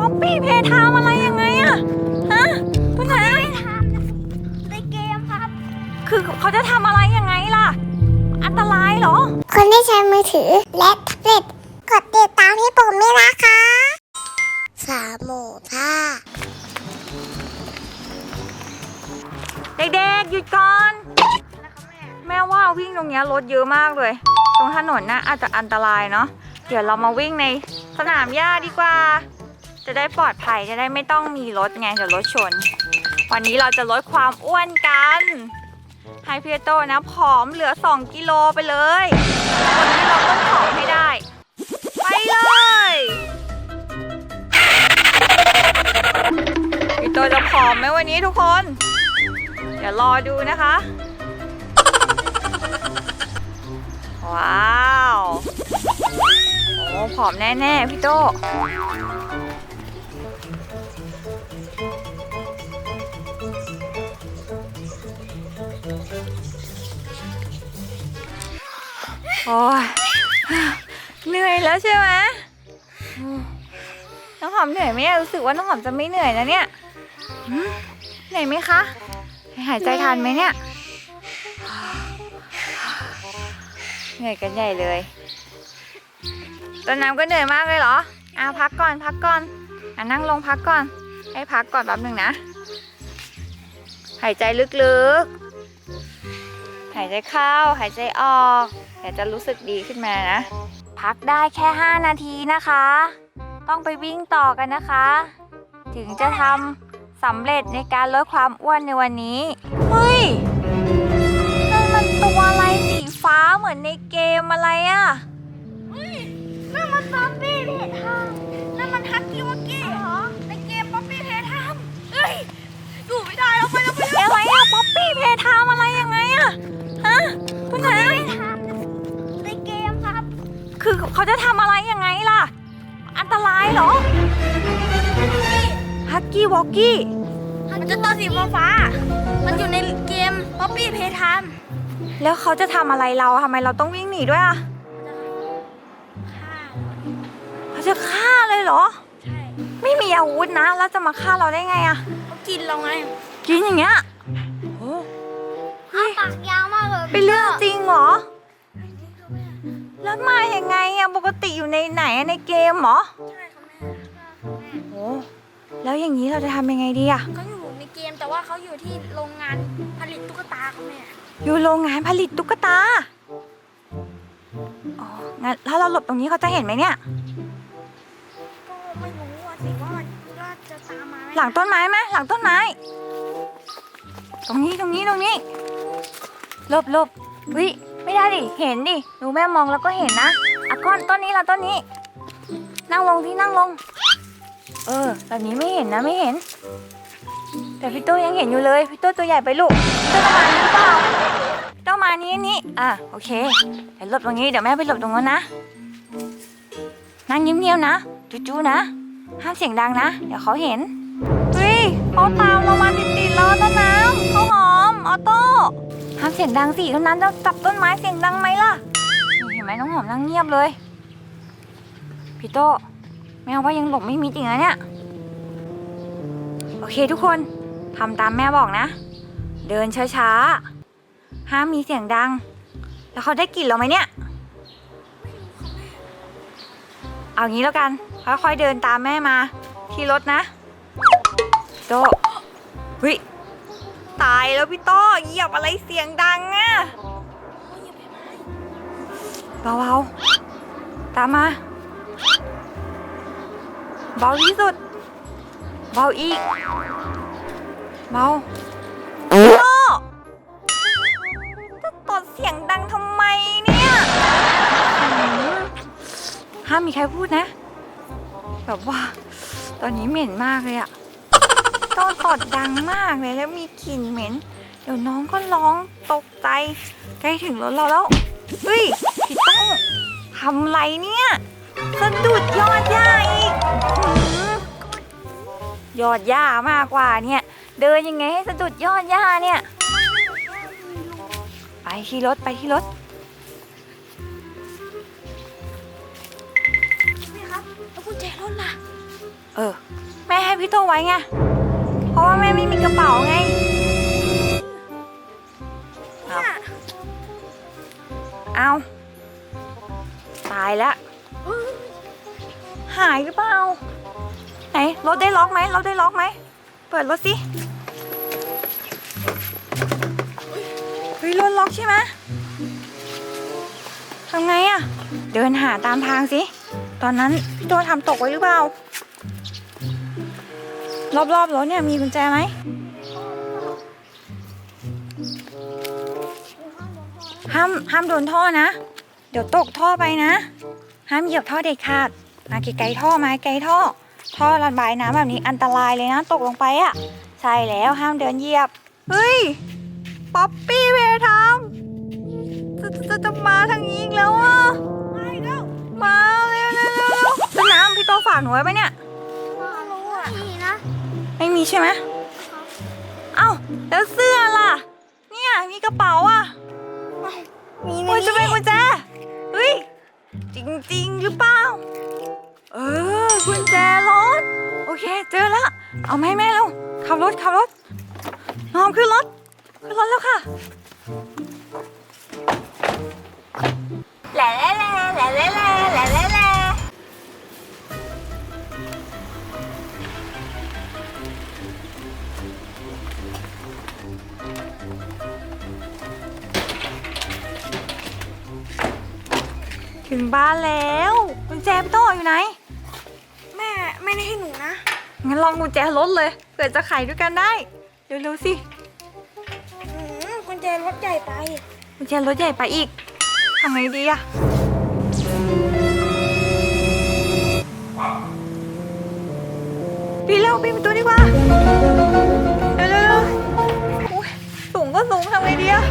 ป๊อปปี้เพทามอะไรยังไงอะฮะต้นน้ทำในเกมครับำคือเขาจะทำอะไรยังไงล่ะ อันตรายเหรอ คนที่ใช้มือถือและแท็บเล็ตกดติดตามพี่ปุ่มด้วยนะคะสามหมูท่าเด็กๆหยุดก่อน แม่ว่าวิ่งตรงเนี้ยรถเยอะมากเลย ตรงถนนน่ะอาจจะอันตรายเนาะเดี๋ยวเรามาวิ่งในสนามหญ้าดีกว่า จะได้ปลอดภัยจะได้ไม่ต้องมีรถไงเดี๋ยวรถชน วันนี้เราจะลดความอ้วนกันให้พี่โตนะผอมเหลือ 2 กิโลไปเลยวันนี้เราต้องผอมให้ได้ ไปเลยพี่โตจะผอมไหมวันนี้ทุกคน เดี๋ยวรอดูนะคะ ว้าว โอ้ผอมแน่ๆพี่โต โอ้ยเหนื่อยแล้วใช่ไหมน้องหอมเหนื่อยไหมรู้สึกว่าน้องหอมจะไม่เหนื่อยนะเนี่ยเหนื่อยไหมคะหายใจทันไหมเนี่ยเหนื่อยกันใหญ่เลยต้นน้ำก็เหนื่อยมากเลยเหรออาพักก่อนพักก่อนอ่านั่งลงพักก่อน ให้พักก่อนแป๊บหนึ่งนะ หายใจลึกๆ หายใจเข้า หายใจออก เดี๋ยวจะรู้สึกดีขึ้นมานะ พักได้แค่ 5 นาทีนะคะ ต้องไปวิ่งต่อกันนะคะ ถึงจะทำสำเร็จในการลดความอ้วนในวันนี้ เฮ้ยนั่นมันตัวอะไรสีฟ้าเหมือนในเกมอะไรอะนั่นมันป๊อปปี้เพทาม ฮักกี้วอกกี้ มันจะตัวสีฟ้าๆมันอยู่ในเกมป๊อปปี้เพทามแล้วเขาจะทำอะไรเราทำไมเราต้องวิ่งหนีด้วยอะค่ะเขาจะฆ่าเลยเหรอ ใช่ไม่มีอาวุธนะ แล้วจะมาฆ่าเราได้ไงอะเขากินเราไงกินอย่างเงี้ยโอ้อ้าปากยาวมากเลยเป็นเรื่องจริงเหรอ แล้วมายังไงอะปกติอยู่ในไหนอะในเกมเหรอ ใช่ค่ะแม่ โอ้ แล้วอย่างนี้เราจะทำยังไงดีอะเขาอยู่ในเกมแต่ว่าเขาอยู่ที่โรงงานผลิตตุ๊กตาค่ะแม่อยู่โรงงานผลิตตุ๊กตา อ๋อ งั้นถ้าเราหลบตรงนี้เขาจะเห็นไหมเนี่ย ก็ไม่รู้อะสิว่าว่าจะตามมาไหมหลังต้นไม้ไหมหลังต้นไม้ ตรงนี้ตรงนี้ตรงนี้หลบหลบวิไม่ได้ดิ เห็นดิดูแม่มองแล้วก็เห็นนะอะก้อนต้นนี้ละต้นนี้ นั่งลงที่นั่งลง เออ แบบนี้ไม่เห็นนะไม่เห็น แต่พี่ตู้ยังเห็นอยู่เลยพี่ตู้ตัวใหญ่ไปลูกพี่ตู้ประมานี้หรือเปล่าพี่ตู้มานี้นี่อะโอเคเดี๋ยวหลบตรงนี้เดี๋ยวแม่ไปหลบตรงนั้นนะนั่งเงียบๆนะจู้ๆนะ ห้ามเสียงดังนะ เดี๋ยวเขาเห็นเฮ้ยเขาตามเรามาติดๆแล้วต้นน้ำเขาหอมออโต้ห้ามเสียงดังสิต้นน้ำจะจับต้นไม้เสียงดังไหมล่ะ เห็นไหมน้องหอมนั่งเงียบเลย พี่โต้ แม่ว่ายังหลบไม่มีจริงนะเนี่ย โอเคทุกคนทำตามแม่บอกนะ เดินช้าๆ ห้ามมีเสียงดัง แล้วเขาได้กลิ่นเราไหมเนี่ย เอางี้แล้วกัน ค่อยๆเดินตามแม่มา ที่รถนะ โตเฮ้ยตายแล้วพี่โตเหยียบอะไรเสียงดังอะเบาๆ ตามมา เบาที่สุด เบาอีก เบาโตจะตดเสียงดังทำไมเนี่ยห้ามมีใครพูดนะ แบบว่า ตอนนี้เหม็นมากเลยอะต้นตดดังมากเลยแล้วมีกลิ่นเหม็น เดี๋ยวน้องก็ร้องตกใจ ใกล้ถึงรถเราแล้ว เฮ้ยพี่ต้องทำไรเนี่ยสะดุดยอดหญ้า ยอดหญ้ามากกว่าเนี่ย เดินยังไงให้สะดุดยอดหญ้าเนี่ย ไปที่รถไปที่รถแม่ครับแล้วกุญแจรถล่ะ เออ แม่ให้พี่โตไว้ไง เพราะว่าแม่ไม่มีกระเป๋าไงเอาเอาตายแล้วหายหรือเปล่า ไหนรถได้ล็อกไหมรถได้ล็อกไหม เปิดรถสิเฮ้ยรถล็อกใช่ไหมทำไงอะเดินหาตามทางสิ ตอนนั้นพี่โตทำตกไว้หรือเปล่า รอบๆรถเนี่ยมีกุญแจไหมห้ามห้ามโดนท่อนะ เดี๋ยวตกท่อไปนะ ห้ามเหยียบท่อเด็ดขาด มาไกลๆท่อมาไกลท่อ ท่อระบายน้ำแบบนี้อันตรายเลยนะตกลงไปอะ่ะ ใช่แล้วห้ามเดินเหยียบ เฮ้ย ป๊อปปี้เวทามจะจะจะมาทางนี้อีกแล้วอะไม่แล้วมาเร็วเร็วเร็วเร็วต้นน้ำพี่โตฝากหนูไว้ปะเนี่ยไม่รู้อะนี่นะไม่มีใช่ไหมเอ้าแล้วเสื้อล่ะ เนี่ยมีกระเป๋าอะ มีในโอ้ยจะเป็นนี้กุญแจเฮ้ย จริง ๆ หรือเปล่า เออกุญแจรถโอ เค เจอแล้วเอามาให้แม่เร็วขับรถขับรถน้องขึ้นรถขึ้นรถแล้วค่ะแหล่แหล่แหล่แหล่แหล่แหล่แหล่ถึงบ้านแล้วกุญแจพี่โตอยู่ไหน งั้นลองกุญแจรถเลยเผื่อจะไขด้วยกันได้ เร็วๆสิอืมกุญแจรถใหญ่ไป กุญแจรถใหญ่ไปอีกทำไงดีอะปีนเร็วปีนประตูดีกว่า เร็วๆๆอุ๊ยสูงก็สูงทำไงดีอะ